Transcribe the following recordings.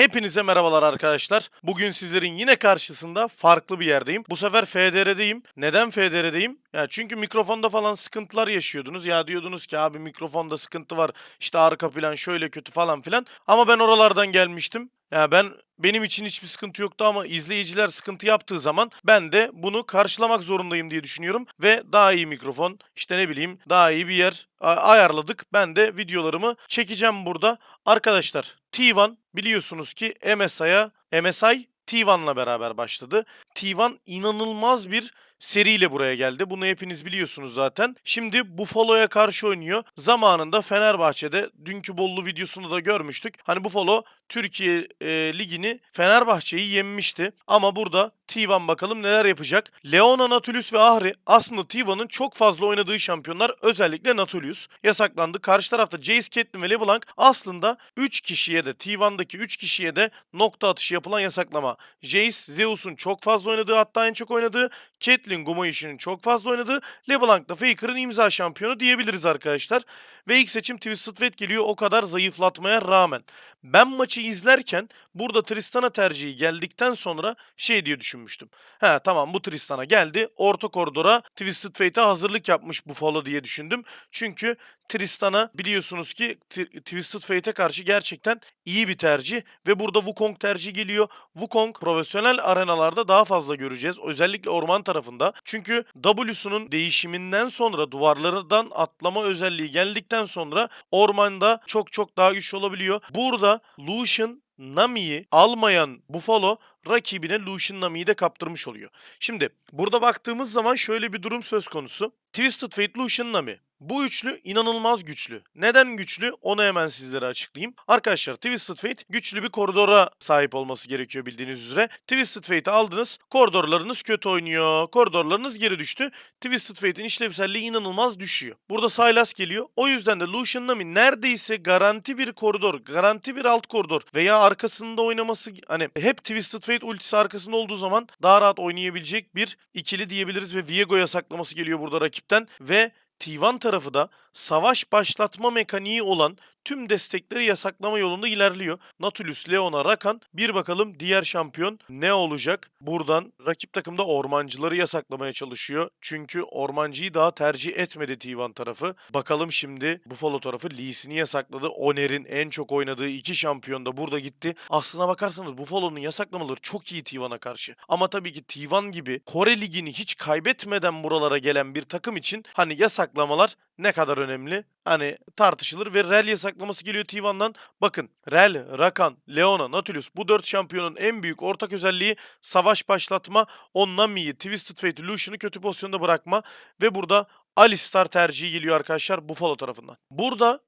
Hepinize merhabalar arkadaşlar. Bugün sizlerin yine karşısında farklı bir yerdeyim. Bu sefer FDR'deyim. Neden FDR'deyim? Ya çünkü mikrofonda falan sıkıntılar yaşıyordunuz. Ya diyordunuz ki abi mikrofonda sıkıntı var. İşte arka plan şöyle kötü falan filan. Ama ben oralardan gelmiştim. Ya ben benim için hiçbir sıkıntı yoktu ama izleyiciler sıkıntı yaptığı zaman ben de bunu karşılamak zorundayım diye düşünüyorum ve daha iyi mikrofon, işte ne bileyim daha iyi bir yer ayarladık. Ben de videolarımı çekeceğim burada. Arkadaşlar T1 biliyorsunuz ki MSI'ya MSI T1'la beraber başladı. T1 inanılmaz bir seriyle buraya geldi. Bunu hepiniz biliyorsunuz zaten. Şimdi Buffalo'ya karşı oynuyor. Zamanında Fenerbahçe'de dünkü Bollu videosunu da görmüştük. Hani Buffalo Türkiye e, Ligi'ni Fenerbahçe'yi yenmişti. Ama burada T1 bakalım neler yapacak. Leona, Natulus ve Ahri aslında T1'ın çok fazla oynadığı şampiyonlar özellikle Natulus yasaklandı. Karşı tarafta Jace, Caitlyn ve LeBlanc aslında 3 kişiye de T1'daki 3 kişiye de nokta atışı yapılan yasaklama. Jace, Zeus'un çok fazla oynadığı hatta en çok oynadığı Caitlyn Gumayushi'nin çok fazla oynadığı LeBlanc da Faker'ın imza şampiyonu diyebiliriz arkadaşlar. Ve ilk seçim Twisted Fate geliyor o kadar zayıflatmaya rağmen. Ben maçı izlerken burada Tristana tercihi geldikten sonra şey diye düşünmüştüm. He tamam bu Tristana geldi. Orta koridora Twisted Fate'e hazırlık yapmış Buffalo diye düşündüm. Çünkü Tristana biliyorsunuz ki Twisted Fate'e karşı gerçekten iyi bir tercih ve burada Wukong tercihi geliyor. Wukong profesyonel arenalarda daha fazla göreceğiz. Özellikle orman tarafında. Çünkü W'sunun değişiminden sonra duvarlardan atlama özelliği geldikten sonra ormanda çok çok daha güçlü olabiliyor. Burada Lucian Nami'yi almayan Buffalo rakibine Lucian Nami'yi de kaptırmış oluyor. Şimdi burada baktığımız zaman şöyle bir durum söz konusu. Twisted Fate, Lucian Nami. Bu üçlü inanılmaz güçlü. Neden güçlü? Onu hemen sizlere açıklayayım. Arkadaşlar Twisted Fate güçlü bir koridora sahip olması gerekiyor bildiğiniz üzere. Twisted Fate'i aldınız. Koridorlarınız kötü oynuyor. Koridorlarınız geri düştü. Twisted Fate'in işlevselliği inanılmaz düşüyor. Burada Sylas geliyor. O yüzden de Lucian Nami neredeyse garanti bir koridor, garanti bir alt koridor veya arkasında oynaması hani hep Twisted Fate ultisi arkasında olduğu zaman daha rahat oynayabilecek bir ikili diyebiliriz ve Viego yasaklaması geliyor burada rakipten ve T1 tarafı da savaş başlatma mekaniği olan tüm destekleri yasaklama yolunda ilerliyor. Natulus, Leona, Rakan bir bakalım diğer şampiyon ne olacak? Buradan rakip takımda ormancıları yasaklamaya çalışıyor. Çünkü ormancıyı daha tercih etmedi T1 tarafı. Bakalım şimdi Buffalo tarafı Lee Sin'i yasakladı. Oner'in en çok oynadığı iki şampiyon da burada gitti. Aslına bakarsanız Buffalo'nun yasaklamaları çok iyi T1'a karşı. Ama tabii ki T1 gibi Kore Ligi'ni hiç kaybetmeden buralara gelen bir takım için hani yasaklamalar ne kadar önemli? Hani tartışılır ve Rel yasaklaması geliyor T1'dan. Bakın Rel, Rakan, Leona, Nautilus bu dört şampiyonun en büyük ortak özelliği savaş başlatma, o Nami'yi, Twisted Fate, Lucian'ı kötü pozisyonda bırakma ve burada Alistar tercihi geliyor arkadaşlar Buffalo tarafından. Burada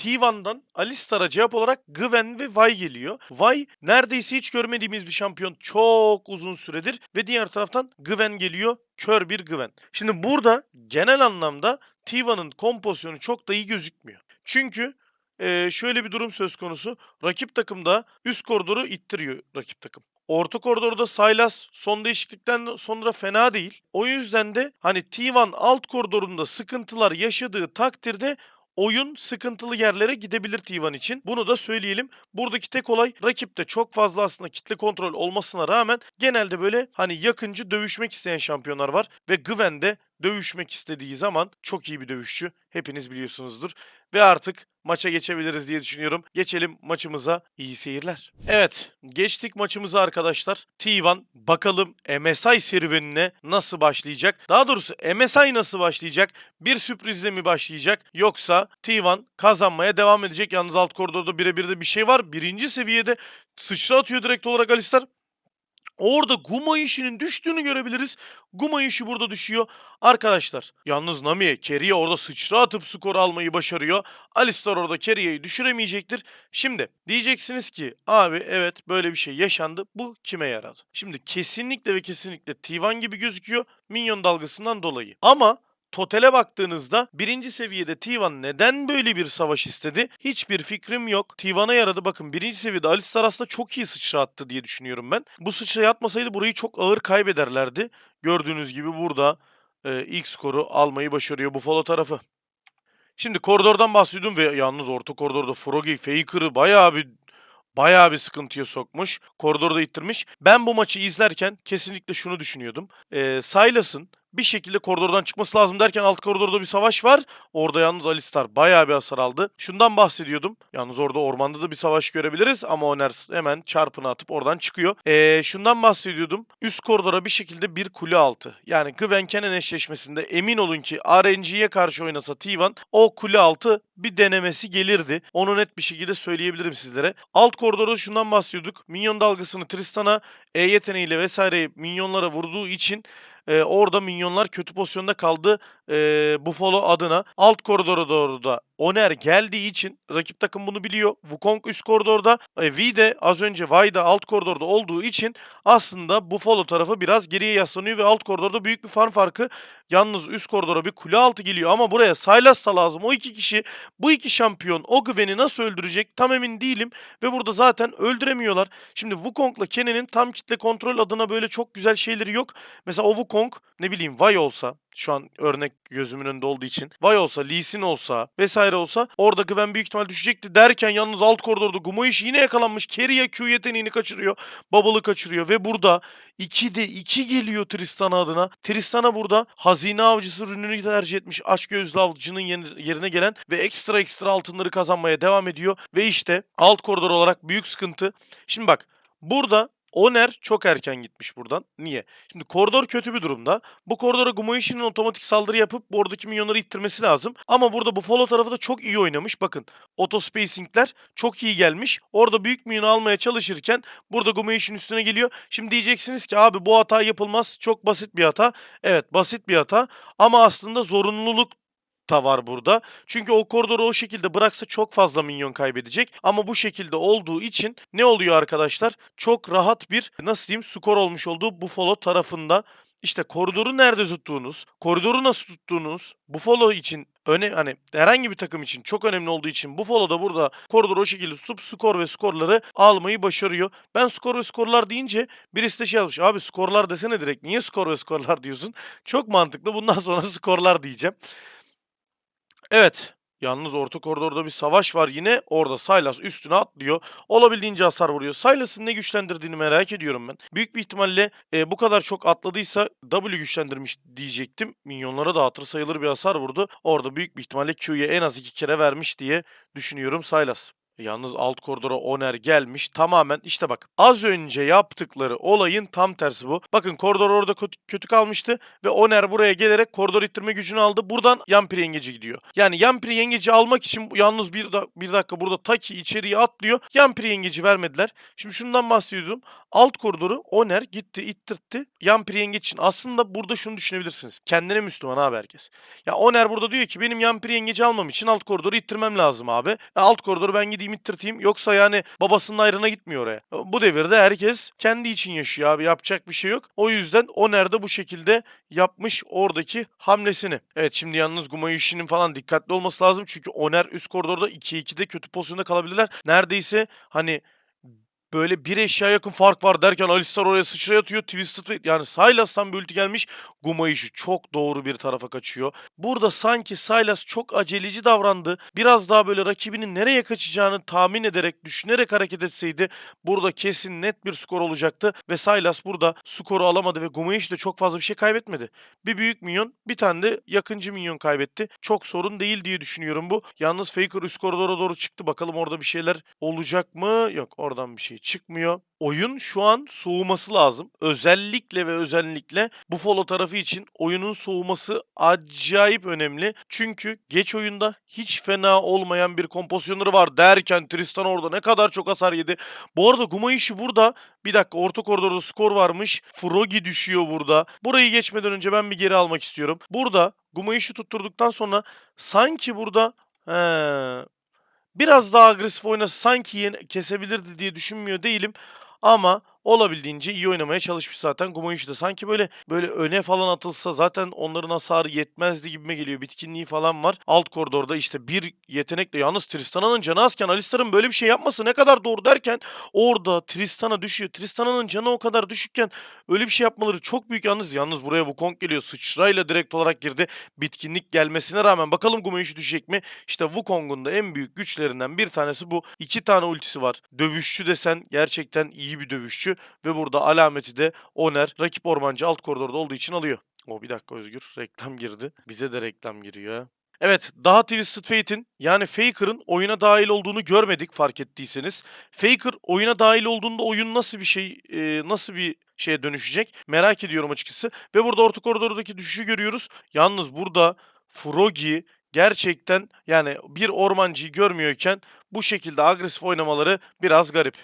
T1'dan Alistar'a cevap olarak Gwen ve Vay geliyor. Vay neredeyse hiç görmediğimiz bir şampiyon çok uzun süredir ve diğer taraftan Gwen geliyor. Kör bir Gwen. Şimdi burada genel anlamda T1'ın kompozisyonu çok da iyi gözükmüyor. Çünkü eee, şöyle bir durum söz konusu. Rakip takım da üst koridoru ittiriyor rakip takım. Orta koridorda Sylas son değişiklikten sonra fena değil. O yüzden de hani T1 alt koridorunda sıkıntılar yaşadığı takdirde oyun sıkıntılı yerlere gidebilir T1 için. Bunu da söyleyelim. Buradaki tek olay rakipte çok fazla aslında kitle kontrol olmasına rağmen genelde böyle hani yakıncı dövüşmek isteyen şampiyonlar var ve Gwen de dövüşmek istediği zaman çok iyi bir dövüşçü. Hepiniz biliyorsunuzdur. Ve artık maça geçebiliriz diye düşünüyorum. Geçelim maçımıza. İyi seyirler. Evet, geçtik maçımıza arkadaşlar. T1 bakalım MSI serüvenine nasıl başlayacak? Daha doğrusu MSI nasıl başlayacak? Bir sürprizle mi başlayacak? Yoksa T1 kazanmaya devam edecek. Yalnız alt koridorda birebir de bir şey var. Birinci seviyede sıçra atıyor direkt olarak Alistar. Orada Guma işinin düştüğünü görebiliriz. Guma işi burada düşüyor. Arkadaşlar yalnız Nami Kerry'e orada sıçra atıp skor almayı başarıyor. Alistar orada Kerry'yi düşüremeyecektir. Şimdi diyeceksiniz ki abi evet böyle bir şey yaşandı. Bu kime yaradı? Şimdi kesinlikle ve kesinlikle T1 gibi gözüküyor. Minyon dalgasından dolayı. Ama Totale baktığınızda birinci seviyede T1 neden böyle bir savaş istedi? Hiçbir fikrim yok. T1'a yaradı. Bakın birinci seviyede Alistar aslında çok iyi sıçra attı diye düşünüyorum ben. Bu sıçrayı atmasaydı burayı çok ağır kaybederlerdi. Gördüğünüz gibi burada e, ilk skoru almayı başarıyor Buffalo tarafı. Şimdi koridordan bahsediyordum ve yalnız orta koridorda Froggy Faker'ı bayağı bir bayağı bir sıkıntıya sokmuş. Koridorda ittirmiş. Ben bu maçı izlerken kesinlikle şunu düşünüyordum. Ee, Sylas'ın bir şekilde koridordan çıkması lazım derken alt koridorda bir savaş var. Orada yalnız Alistar bayağı bir hasar aldı. Şundan bahsediyordum. Yalnız orada ormanda da bir savaş görebiliriz ama Oner hemen çarpını atıp oradan çıkıyor. Ee, şundan bahsediyordum. Üst koridora bir şekilde bir kule altı. Yani Gwen Kennen eşleşmesinde emin olun ki RNG'ye karşı oynasa T1 o kule altı bir denemesi gelirdi. Onu net bir şekilde söyleyebilirim sizlere. Alt koridorda şundan bahsediyorduk. Minyon dalgasını Tristan'a E yeteneğiyle vesaire minyonlara vurduğu için e, orada minyonlar kötü pozisyonda kaldı e, Buffalo adına. Alt koridora doğru da Oner geldiği için rakip takım bunu biliyor. Wukong üst koridorda. E, V de az önce Vay da alt koridorda olduğu için aslında Buffalo tarafı biraz geriye yaslanıyor ve alt koridorda büyük bir farm farkı. Yalnız üst koridora bir kule altı geliyor ama buraya Sylas da lazım. O iki kişi bu iki şampiyon o güveni nasıl öldürecek tam emin değilim. Ve burada zaten öldüremiyorlar. Şimdi Wukong'la Kenan'in tam kitle kontrol adına böyle çok güzel şeyleri yok. Mesela o Wukong ne bileyim Vay olsa şu an örnek gözümün önünde olduğu için. Vay olsa, Lee olsa vesaire olsa orada Gwen büyük ihtimal düşecekti derken yalnız alt koridorda Gumoish yine yakalanmış. Keria Q yeteneğini kaçırıyor. Bubble'ı kaçırıyor ve burada 2'de 2 geliyor Tristan adına. Tristan'a burada hazine avcısı ürününü tercih etmiş. Aç gözlü avcının yerine gelen ve ekstra ekstra altınları kazanmaya devam ediyor. Ve işte alt koridor olarak büyük sıkıntı. Şimdi bak burada Oner çok erken gitmiş buradan. Niye? Şimdi koridor kötü bir durumda. Bu koridora Gumoishi'nin otomatik saldırı yapıp oradaki minyonları ittirmesi lazım. Ama burada Buffalo tarafı da çok iyi oynamış. Bakın auto spacing'ler çok iyi gelmiş. Orada büyük minyonu almaya çalışırken burada Gumoishi'nin üstüne geliyor. Şimdi diyeceksiniz ki abi bu hata yapılmaz. Çok basit bir hata. Evet basit bir hata. Ama aslında zorunluluk da var burada. Çünkü o koridoru o şekilde bıraksa çok fazla minyon kaybedecek. Ama bu şekilde olduğu için ne oluyor arkadaşlar? Çok rahat bir nasıl diyeyim skor olmuş olduğu Buffalo tarafında. İşte koridoru nerede tuttuğunuz, koridoru nasıl tuttuğunuz, Buffalo için öne hani herhangi bir takım için çok önemli olduğu için Buffalo da burada koridoru o şekilde tutup skor ve skorları almayı başarıyor. Ben skor ve skorlar deyince birisi de şey yazmış. Abi skorlar desene direkt. Niye skor ve skorlar diyorsun? Çok mantıklı. Bundan sonra skorlar diyeceğim. Evet. Yalnız orta koridorda bir savaş var yine. Orada Sylas üstüne atlıyor. Olabildiğince hasar vuruyor. Sylas'ın ne güçlendirdiğini merak ediyorum ben. Büyük bir ihtimalle e, bu kadar çok atladıysa W güçlendirmiş diyecektim. Minyonlara da hatır sayılır bir hasar vurdu. Orada büyük bir ihtimalle Q'ye en az iki kere vermiş diye düşünüyorum Sylas. Yalnız alt koridora Oner gelmiş. Tamamen işte bak az önce yaptıkları olayın tam tersi bu. Bakın koridor orada kötü, kalmıştı ve Oner buraya gelerek koridor ittirme gücünü aldı. Buradan Yampiri yengeci gidiyor. Yani Yampiri yengeci almak için yalnız bir, da, bir dakika burada Taki içeriye atlıyor. Yampiri yengeci vermediler. Şimdi şundan bahsediyordum. Alt koridoru Oner gitti ittirtti. Yampiri yengeç için. Aslında burada şunu düşünebilirsiniz. Kendine Müslüman abi herkes. Ya Oner burada diyor ki benim Yampiri yengeci almam için alt koridoru ittirmem lazım abi. Ya alt koridoru ben gideyim ittirteyim. Yoksa yani babasının ayrına gitmiyor oraya. Bu devirde herkes kendi için yaşıyor abi. Yapacak bir şey yok. O yüzden Oner de bu şekilde yapmış oradaki hamlesini. Evet şimdi yalnız Gumayushi'nin falan dikkatli olması lazım. Çünkü Oner üst koridorda 2-2'de kötü pozisyonda kalabilirler. Neredeyse hani böyle bir eşya yakın fark var derken Alistar oraya sıçraya atıyor. Twisted Fate yani Sylas'tan bir ulti gelmiş. Gumayişi çok doğru bir tarafa kaçıyor. Burada sanki Sylas çok aceleci davrandı. Biraz daha böyle rakibinin nereye kaçacağını tahmin ederek, düşünerek hareket etseydi burada kesin net bir skor olacaktı. Ve Sylas burada skoru alamadı ve Gumayiş de çok fazla bir şey kaybetmedi. Bir büyük minyon, bir tane de yakıncı minyon kaybetti. Çok sorun değil diye düşünüyorum bu. Yalnız Faker üst koridora doğru çıktı. Bakalım orada bir şeyler olacak mı? Yok oradan bir şey çıkmıyor. Oyun şu an soğuması lazım. Özellikle ve özellikle Buffalo tarafı için oyunun soğuması acayip önemli. Çünkü geç oyunda hiç fena olmayan bir kompozisyonları var derken Tristan orada ne kadar çok hasar yedi. Bu arada Gumayişi burada bir dakika orta koridorda skor varmış. Frogi düşüyor burada. Burayı geçmeden önce ben bir geri almak istiyorum. Burada Gumayişi tutturduktan sonra sanki burada He, biraz daha agresif oynasa sanki kesebilirdi diye düşünmüyor değilim. Ama olabildiğince iyi oynamaya çalışmış zaten Gumayushi de. Sanki böyle böyle öne falan atılsa zaten onların hasarı yetmezdi gibime geliyor. Bitkinliği falan var. Alt koridorda işte bir yetenekle yalnız Tristana'nın canı azken Alistar'ın böyle bir şey yapması ne kadar doğru derken orada Tristana düşüyor. Tristana'nın canı o kadar düşükken öyle bir şey yapmaları çok büyük yalnız. Yalnız buraya Wukong geliyor. Sıçrayla direkt olarak girdi. Bitkinlik gelmesine rağmen bakalım Gumayushi düşecek mi? İşte Wukong'un da en büyük güçlerinden bir tanesi bu. İki tane ultisi var. Dövüşçü desen gerçekten iyi bir dövüşçü ve burada alameti de Oner rakip ormancı alt koridorda olduğu için alıyor. O bir dakika Özgür reklam girdi. Bize de reklam giriyor. Evet, daha Twisted Fate'in yani Faker'ın oyuna dahil olduğunu görmedik fark ettiyseniz. Faker oyuna dahil olduğunda oyun nasıl bir şey, e, nasıl bir şeye dönüşecek merak ediyorum açıkçası. Ve burada orta koridordaki düşüşü görüyoruz. Yalnız burada Froggy gerçekten yani bir ormancıyı görmüyorken bu şekilde agresif oynamaları biraz garip.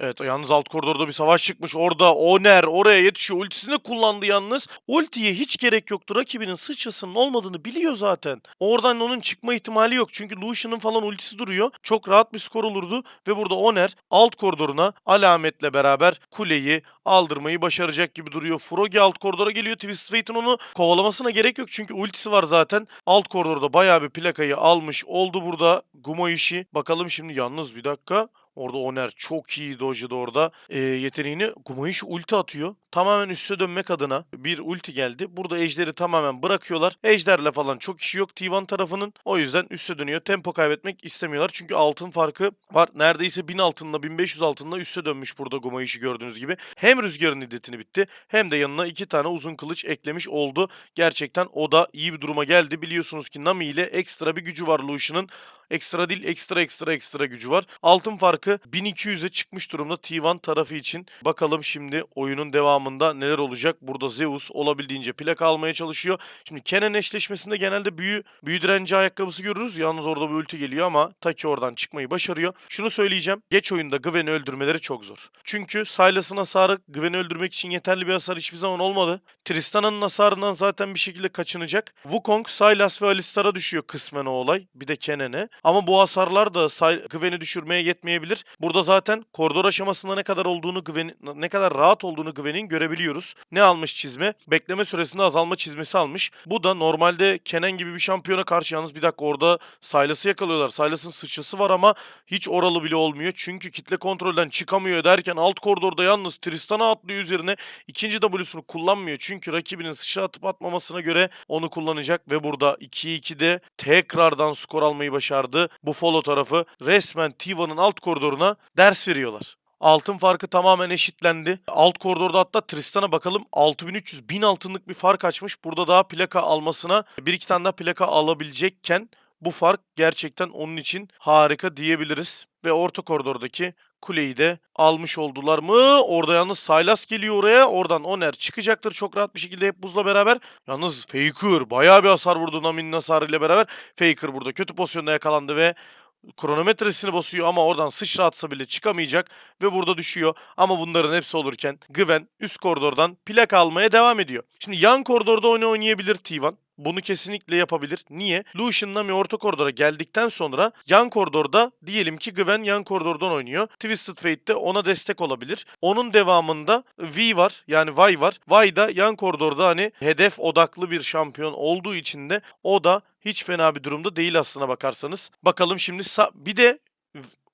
Evet yalnız alt koridorda bir savaş çıkmış. Orada Oner oraya yetişiyor. Ultisini kullandı yalnız. Ultiye hiç gerek yoktu. Rakibinin sıçrasının olmadığını biliyor zaten. Oradan onun çıkma ihtimali yok. Çünkü Lucian'ın falan ultisi duruyor. Çok rahat bir skor olurdu. Ve burada Oner alt koridoruna alametle beraber kuleyi aldırmayı başaracak gibi duruyor. Froggy alt koridora geliyor. Twisted Fate'in onu kovalamasına gerek yok. Çünkü ultisi var zaten. Alt koridorda bayağı bir plakayı almış oldu burada Gumayushi. Bakalım şimdi yalnız bir dakika. Orada Oner çok iyi dojladı orada. E, yeteneğini Gumayushi ulti atıyor. Tamamen üste dönmek adına bir ulti geldi. Burada ejderi tamamen bırakıyorlar. Ejderle falan çok işi yok T1 tarafının. O yüzden üste dönüyor. Tempo kaybetmek istemiyorlar. Çünkü altın farkı var. Neredeyse 1000 altınla 1500 altınla üste dönmüş burada Gumayushi gördüğünüz gibi. Hem rüzgarın iddetini bitti hem de yanına iki tane uzun kılıç eklemiş oldu. Gerçekten o da iyi bir duruma geldi. Biliyorsunuz ki Nami ile ekstra bir gücü var Lucian'ın. Ekstra değil ekstra ekstra ekstra gücü var. Altın farkı 1200'e çıkmış durumda T1 tarafı için. Bakalım şimdi oyunun devamında neler olacak. Burada Zeus olabildiğince plaka almaya çalışıyor. Şimdi Kenan eşleşmesinde genelde büyü, büyü direnci ayakkabısı görürüz. Yalnız orada bir ulti geliyor ama Taki oradan çıkmayı başarıyor. Şunu söyleyeceğim. Geç oyunda Gwen'i öldürmeleri çok zor. Çünkü Sylas'ın hasarı Gwen'i öldürmek için yeterli bir hasar hiçbir zaman olmadı. Tristana'nın hasarından zaten bir şekilde kaçınacak. Wukong, Sylas ve Alistar'a düşüyor kısmen o olay. Bir de Kenan'e. Ama bu hasarlar da Gwen'i düşürmeye yetmeyebilir. Burada zaten koridor aşamasında ne kadar olduğunu Gwen ne kadar rahat olduğunu Gwen'in görebiliyoruz. Ne almış çizme? Bekleme süresinde azalma çizmesi almış. Bu da normalde Kenan gibi bir şampiyona karşı yalnız bir dakika orada Sylas'ı yakalıyorlar. Sylas'ın sıçrası var ama hiç oralı bile olmuyor. Çünkü kitle kontrolden çıkamıyor derken alt koridorda yalnız Tristan'a atlıyor üzerine. ikinci W'sunu kullanmıyor. Çünkü rakibinin sıçra atıp atmamasına göre onu kullanacak ve burada 2-2'de tekrardan skor almayı başardı. Buffalo tarafı resmen Tiva'nın alt koridoruna ders veriyorlar. Altın farkı tamamen eşitlendi. Alt koridorda hatta Tristan'a bakalım 6300 1000 altınlık bir fark açmış. Burada daha plaka almasına bir iki tane daha plaka alabilecekken bu fark gerçekten onun için harika diyebiliriz. Ve orta koridordaki kuleyi de almış oldular mı? Orada yalnız Sylas geliyor oraya. Oradan Oner çıkacaktır çok rahat bir şekilde hep buzla beraber. Yalnız Faker bayağı bir hasar vurdu Nami'nin hasarıyla beraber. Faker burada kötü pozisyonda yakalandı ve kronometresini basıyor ama oradan sıçra atsa bile çıkamayacak ve burada düşüyor. Ama bunların hepsi olurken Gwen üst koridordan plaka almaya devam ediyor. Şimdi yan koridorda oyunu oynayabilir T1. Bunu kesinlikle yapabilir. Niye? Lucian Nami orta koridora geldikten sonra yan koridorda diyelim ki Gwen yan koridordan oynuyor. Twisted Fate de ona destek olabilir. Onun devamında V var yani Vi var. Vi da yan koridorda hani hedef odaklı bir şampiyon olduğu için de o da hiç fena bir durumda değil aslına bakarsanız. Bakalım şimdi bir de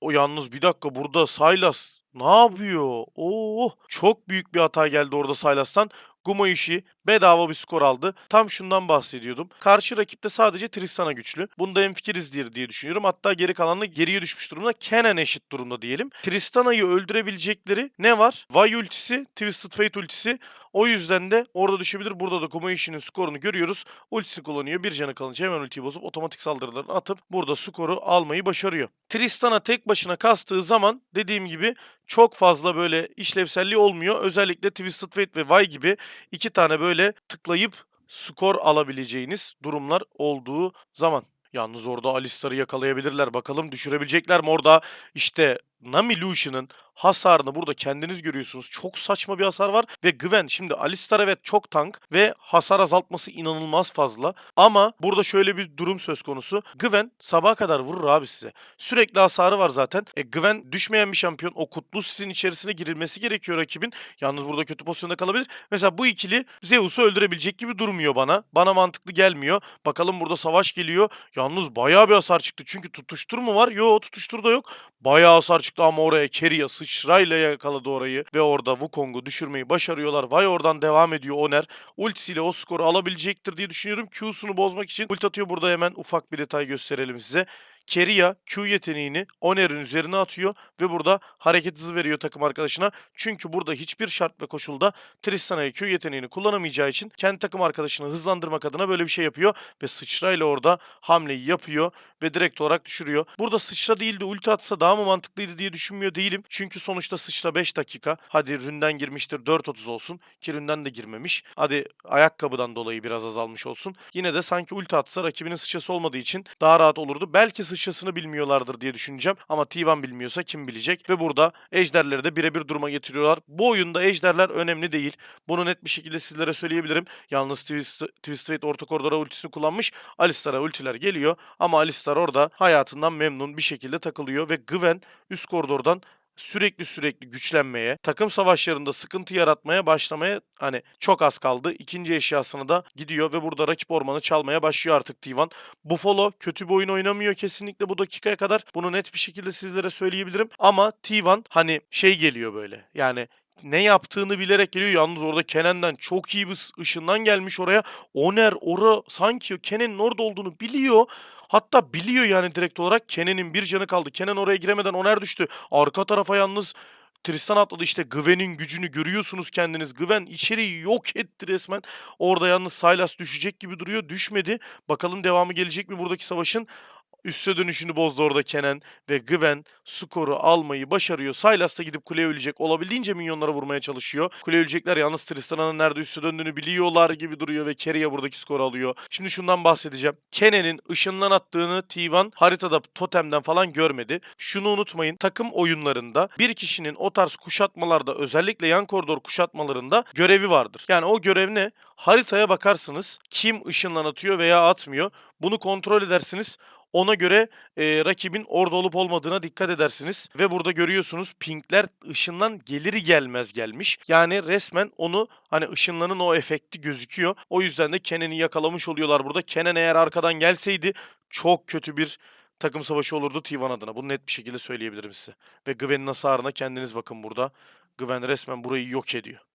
o yalnız bir dakika burada Sylas ne yapıyor? Oo, çok büyük bir hata geldi orada Sylas'tan. Gumayushi bedava bir skor aldı. Tam şundan bahsediyordum. Karşı rakipte sadece Tristana güçlü. Bunda hemfikirizdir diye düşünüyorum. Hatta geri kalanla geriye düşmüş durumda. Kenan eşit durumda diyelim. Tristana'yı öldürebilecekleri ne var? Vay ultisi, Twisted Fate ultisi. O yüzden de orada düşebilir. Burada da Gumayushi'nin skorunu görüyoruz. Ultisi kullanıyor. Bir canı kalınca hemen ultiyi bozup otomatik saldırılarını atıp burada skoru almayı başarıyor. Tristana tek başına kastığı zaman dediğim gibi çok fazla böyle işlevselliği olmuyor. Özellikle Twisted Fate ve Vay gibi iki tane böyle tıklayıp skor alabileceğiniz durumlar olduğu zaman. Yalnız orada Alistar'ı yakalayabilirler. Bakalım düşürebilecekler mi orada? İşte Nami Lucian'ın hasarını burada kendiniz görüyorsunuz. Çok saçma bir hasar var ve Gwen şimdi Alistar evet çok tank ve hasar azaltması inanılmaz fazla. Ama burada şöyle bir durum söz konusu. Gwen sabaha kadar vurur abi size. Sürekli hasarı var zaten. E, Gwen düşmeyen bir şampiyon. O kutlu sisin içerisine girilmesi gerekiyor rakibin. Yalnız burada kötü pozisyonda kalabilir. Mesela bu ikili Zeus'u öldürebilecek gibi durmuyor bana. Bana mantıklı gelmiyor. Bakalım burada savaş geliyor. Yalnız bayağı bir hasar çıktı. Çünkü tutuştur mu var? Yo tutuştur da yok. Bayağı hasar çıktı ama oraya Keria sıçrayla yakaladı orayı. Ve orada Wukong'u düşürmeyi başarıyorlar. Vay oradan devam ediyor Oner. Ultisiyle o skoru alabilecektir diye düşünüyorum. Q'sunu bozmak için ult atıyor. Burada hemen ufak bir detay gösterelim size. Keria Q yeteneğini Oner'in üzerine atıyor ve burada hareket hızı veriyor takım arkadaşına. Çünkü burada hiçbir şart ve koşulda Tristana'ya Q yeteneğini kullanamayacağı için kendi takım arkadaşını hızlandırmak adına böyle bir şey yapıyor ve sıçrayla orada hamleyi yapıyor ve direkt olarak düşürüyor. Burada sıçra değil de ulti atsa daha mı mantıklıydı diye düşünmüyor değilim. Çünkü sonuçta sıçra 5 dakika. Hadi ründen girmiştir 4.30 olsun ki ründen de girmemiş. Hadi ayakkabıdan dolayı biraz azalmış olsun. Yine de sanki ulti atsa rakibinin sıçrası olmadığı için daha rahat olurdu. Belki sıçrasını bilmiyorlardır diye düşüneceğim. Ama T1 bilmiyorsa kim bilecek? Ve burada ejderleri de birebir duruma getiriyorlar. Bu oyunda ejderler önemli değil. Bunu net bir şekilde sizlere söyleyebilirim. Yalnız Twist, Twisted orta koridora ultisini kullanmış. Alistar'a ultiler geliyor. Ama Alistar orada hayatından memnun bir şekilde takılıyor. Ve Gwen üst koridordan sürekli sürekli güçlenmeye, takım savaşlarında sıkıntı yaratmaya başlamaya hani çok az kaldı. İkinci eşyasını da gidiyor ve burada rakip ormanı çalmaya başlıyor artık Tivan. Buffalo kötü bir oyun oynamıyor kesinlikle bu dakikaya kadar. Bunu net bir şekilde sizlere söyleyebilirim. Ama Tivan hani şey geliyor böyle. Yani ne yaptığını bilerek geliyor. Yalnız orada Kenan'dan çok iyi bir ışından gelmiş oraya. Oner ora sanki Kenan'ın orada olduğunu biliyor. Hatta biliyor yani direkt olarak Kenan'ın bir canı kaldı. Kenan oraya giremeden Oner düştü. Arka tarafa yalnız Tristan atladı işte Gwen'in gücünü görüyorsunuz kendiniz. Gwen içeriği yok etti resmen. Orada yalnız Sylas düşecek gibi duruyor. Düşmedi. Bakalım devamı gelecek mi buradaki savaşın? Üste dönüşünü bozdu orada Kenan ve Gwen skoru almayı başarıyor. Sylas da gidip kuleye ölecek. Olabildiğince minyonlara vurmaya çalışıyor. Kuleye ölecekler yalnız Tristana'nın nerede üste döndüğünü biliyorlar gibi duruyor ve Keria buradaki skoru alıyor. Şimdi şundan bahsedeceğim. Kenan'in ışından attığını T1 haritada totemden falan görmedi. Şunu unutmayın. Takım oyunlarında bir kişinin o tarz kuşatmalarda özellikle yan koridor kuşatmalarında görevi vardır. Yani o görev ne? Haritaya bakarsınız. Kim ışınlan atıyor veya atmıyor. Bunu kontrol edersiniz. Ona göre e, rakibin orada olup olmadığına dikkat edersiniz. Ve burada görüyorsunuz pinkler ışından gelir gelmez gelmiş. Yani resmen onu hani ışınlanın o efekti gözüküyor. O yüzden de Kenan'i yakalamış oluyorlar burada. Kenan eğer arkadan gelseydi çok kötü bir takım savaşı olurdu T1 adına. Bunu net bir şekilde söyleyebilirim size. Ve Gwen'in hasarına kendiniz bakın burada. Gwen resmen burayı yok ediyor.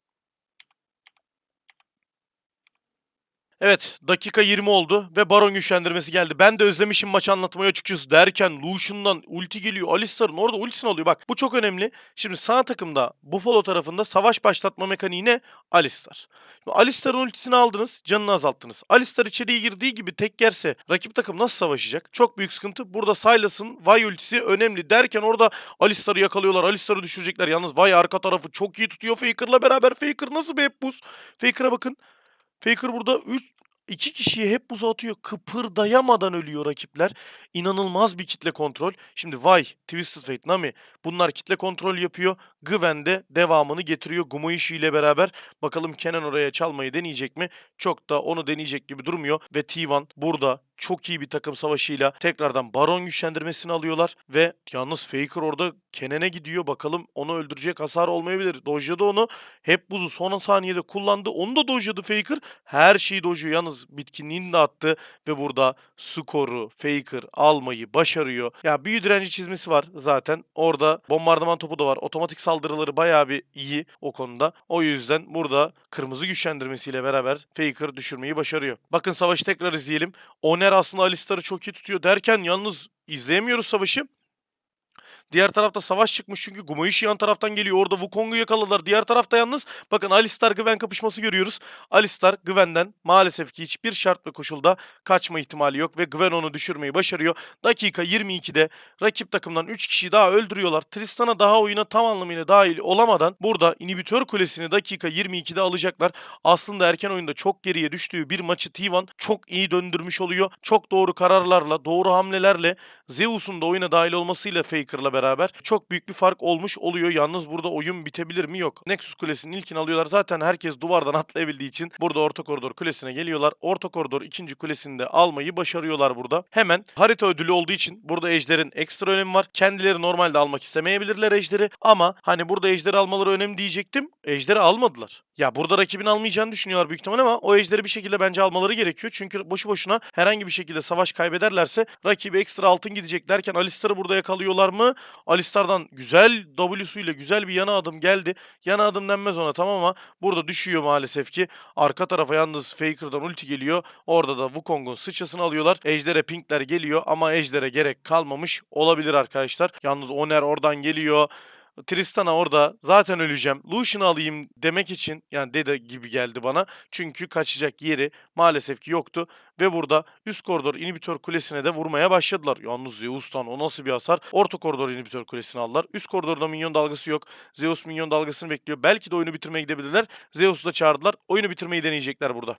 Evet dakika 20 oldu ve Baron güçlendirmesi geldi. Ben de özlemişim maç anlatmayı açıkçası derken Lucian'dan ulti geliyor. Alistar'ın orada ultisini alıyor. Bak bu çok önemli. Şimdi sağ takımda Buffalo tarafında savaş başlatma mekaniği ne? Alistar. Şimdi Alistar'ın ultisini aldınız canını azalttınız. Alistar içeriye girdiği gibi tek yerse rakip takım nasıl savaşacak? Çok büyük sıkıntı. Burada Sylas'ın Vay ultisi önemli derken orada Alistar'ı yakalıyorlar. Alistar'ı düşürecekler. Yalnız Vay arka tarafı çok iyi tutuyor Faker'la beraber. Faker nasıl bir hep buz? Faker'a bakın. Faker burada 3 2 kişiyi hep buza atıyor. Kıpırdayamadan ölüyor rakipler. İnanılmaz bir kitle kontrol. Şimdi Vay, Twisted Fate, Nami bunlar kitle kontrol yapıyor. Gwen de devamını getiriyor Gumoishi ile beraber. Bakalım Kenan oraya çalmayı deneyecek mi? Çok da onu deneyecek gibi durmuyor. Ve T1 burada çok iyi bir takım savaşıyla tekrardan Baron güçlendirmesini alıyorlar. Ve yalnız Faker orada Kenan'e gidiyor. Bakalım onu öldürecek hasar olmayabilir. Dojladı onu. Hep buzu son saniyede kullandı. Onu da dojladı Faker. Her şeyi dojluyor. Yalnız bitkinliğini de attı. Ve burada skoru Faker almayı başarıyor. Ya büyü direnci çizmesi var zaten. Orada bombardıman topu da var. Otomatik saldırıları bayağı bir iyi o konuda. O yüzden burada kırmızı güçlendirmesiyle beraber Faker düşürmeyi başarıyor. Bakın savaşı tekrar izleyelim. Oner aslında Alistar'ı çok iyi tutuyor derken yalnız izleyemiyoruz savaşı. Diğer tarafta savaş çıkmış çünkü Gumoishi yan taraftan geliyor. Orada Wukong'u yakaladılar. Diğer tarafta yalnız bakın Alistar Gwen kapışması görüyoruz. Alistar Gwen'den maalesef ki hiçbir şart ve koşulda kaçma ihtimali yok ve Gwen onu düşürmeyi başarıyor. Dakika 22'de rakip takımdan 3 kişi daha öldürüyorlar. Tristan'a daha oyuna tam anlamıyla dahil olamadan burada inhibitör kulesini dakika 22'de alacaklar. Aslında erken oyunda çok geriye düştüğü bir maçı T1 çok iyi döndürmüş oluyor. Çok doğru kararlarla, doğru hamlelerle Zeus'un da oyuna dahil olmasıyla Faker'la beraber çok büyük bir fark olmuş oluyor. Yalnız burada oyun bitebilir mi? Yok. Nexus Kulesi'nin ilkini alıyorlar. Zaten herkes duvardan atlayabildiği için burada orta koridor kulesine geliyorlar. Orta koridor ikinci kulesini de almayı başarıyorlar burada. Hemen harita ödülü olduğu için burada ejderin ekstra önemi var. Kendileri normalde almak istemeyebilirler ejderi ama hani burada ejderi almaları önemli diyecektim. Ejderi almadılar. Ya burada rakibin almayacağını düşünüyorlar büyük ihtimal ama o ejderi bir şekilde bence almaları gerekiyor. Çünkü boşu boşuna herhangi bir şekilde savaş kaybederlerse rakibi ekstra altın gidecek derken Alistar'ı burada yakalıyorlar mı? Alistar'dan güzel W'suyla güzel bir yana adım geldi. Yana adım denmez ona tamam ama burada düşüyor maalesef ki. Arka tarafa yalnız Faker'dan ulti geliyor. Orada da Wukong'un sıçrasını alıyorlar. Ejder'e pinkler geliyor ama Ejder'e gerek kalmamış olabilir arkadaşlar. Yalnız Oner oradan geliyor. Tristana orada zaten öleceğim. Lucian'ı alayım demek için yani dede gibi geldi bana. Çünkü kaçacak yeri maalesef ki yoktu. Ve burada üst koridor inhibitör kulesine de vurmaya başladılar. Yalnız Zeus'tan o nasıl bir hasar? Orta koridor inhibitör kulesini aldılar. Üst koridorda minyon dalgası yok. Zeus minyon dalgasını bekliyor. Belki de oyunu bitirmeye gidebilirler. Zeus'u da çağırdılar. Oyunu bitirmeyi deneyecekler burada.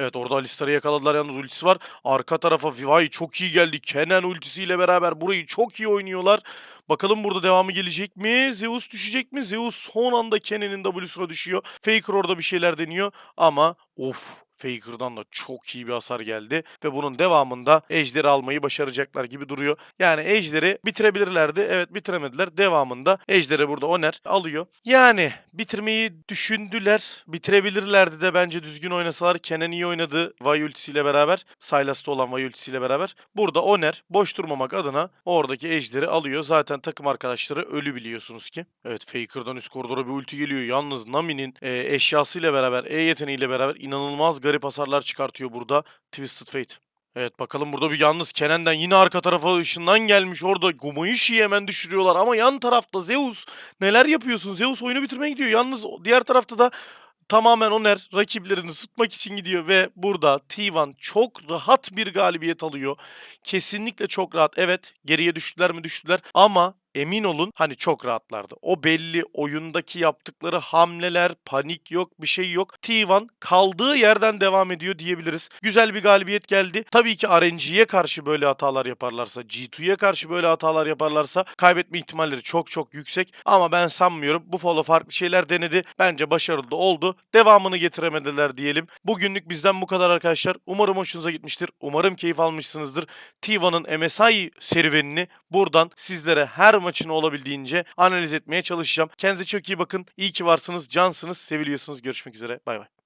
Evet orada Alistar'ı yakaladılar yalnız ultisi var. Arka tarafa Vivay çok iyi geldi. Kenan ultisiyle beraber burayı çok iyi oynuyorlar. Bakalım burada devamı gelecek mi? Zeus düşecek mi? Zeus son anda Kenan'ın W'suna düşüyor. Faker orada bir şeyler deniyor ama of Faker'dan da çok iyi bir hasar geldi ve bunun devamında Ejder'i almayı başaracaklar gibi duruyor. Yani Ejder'i bitirebilirlerdi. Evet bitiremediler. Devamında Ejder'i burada Oner alıyor. Yani bitirmeyi düşündüler. Bitirebilirlerdi de bence düzgün oynasalar. Kenan iyi oynadı Vay ultisiyle beraber. Sylas'ta olan Vay ultisiyle beraber. Burada Oner boş durmamak adına oradaki Ejder'i alıyor. Zaten takım arkadaşları ölü biliyorsunuz ki. Evet Faker'dan üst koridora bir ulti geliyor. Yalnız Nami'nin e, eşyasıyla beraber, E yeteneğiyle beraber inanılmaz garip hasarlar çıkartıyor burada Twisted Fate. Evet bakalım burada bir yalnız Kenan'den yine arka tarafa ışından gelmiş. Orada Gumayushi'yi hemen düşürüyorlar ama yan tarafta Zeus neler yapıyorsun? Zeus oyunu bitirmeye gidiyor. Yalnız diğer tarafta da tamamen Oner rakiplerini tutmak için gidiyor ve burada T1 çok rahat bir galibiyet alıyor. Kesinlikle çok rahat. Evet geriye düştüler mi düştüler ama emin olun hani çok rahatlardı. O belli oyundaki yaptıkları hamleler, panik yok, bir şey yok. T1 kaldığı yerden devam ediyor diyebiliriz. Güzel bir galibiyet geldi. Tabii ki RNG'ye karşı böyle hatalar yaparlarsa, G2'ye karşı böyle hatalar yaparlarsa kaybetme ihtimalleri çok çok yüksek. Ama ben sanmıyorum. Buffalo farklı şeyler denedi. Bence başarılı oldu. Devamını getiremediler diyelim. Bugünlük bizden bu kadar arkadaşlar. Umarım hoşunuza gitmiştir. Umarım keyif almışsınızdır. T1'ın MSI serüvenini buradan sizlere her maçını olabildiğince analiz etmeye çalışacağım. Kendinize çok iyi bakın. İyi ki varsınız, cansınız, seviliyorsunuz. Görüşmek üzere. Bay bay.